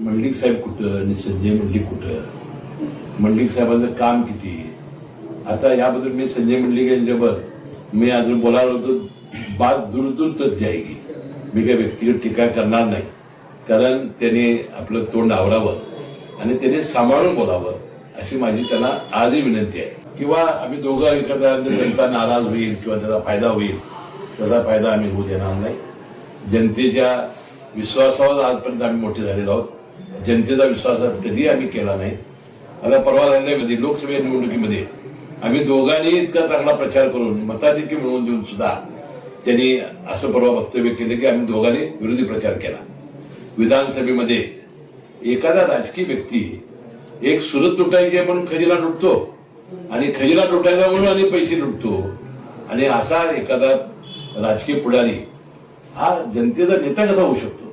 मंडलिक साहेब कुठं आणि संजय मंडलिक कुठं? मंडलिक साहेबांचं काम किती? आता याबद्दल मी संजय मंडलिक यांच्यावर मी अजून बोलायला होतो बात दूर दूर तक जायगी मी काही व्यक्तिगत टीका करणार नाही. कारण त्याने आपलं तोंड आवरावं आणि त्याने सांभाळून बोलावं अशी माझी त्यांना आजही विनंती आहे. किंवा आम्ही दोघं एकत्र जनता नाराज होईल किंवा त्याचा फायदा होईल त्याचा फायदा आम्ही होऊ देणार नाही. जनतेच्या विश्वासावर आजपर्यंत आम्ही मोठे झालेलो आहोत. जनतेचा विश्वासात कधी आम्ही केला नाही. आता परवा झालेल्यामध्ये लोकसभा निवडणुकीमध्ये आम्ही दोघांनी इतका चांगला प्रचार करून मताधिक्य मिळवून देऊन सुद्धा त्यांनी असं परवा वक्तव्य केलं की आम्ही दोघांनी विरोधी प्रचार केला. विधानसभेमध्ये एखादा राजकीय व्यक्ती एक सुरत लुटायची म्हणून खजिना लुटतो आणि खजिला लुटायचा म्हणून आणि पैसे लुटतो आणि असा एखादा राजकीय पुढारी हा जनतेचा नेता कसा होऊ शकतो?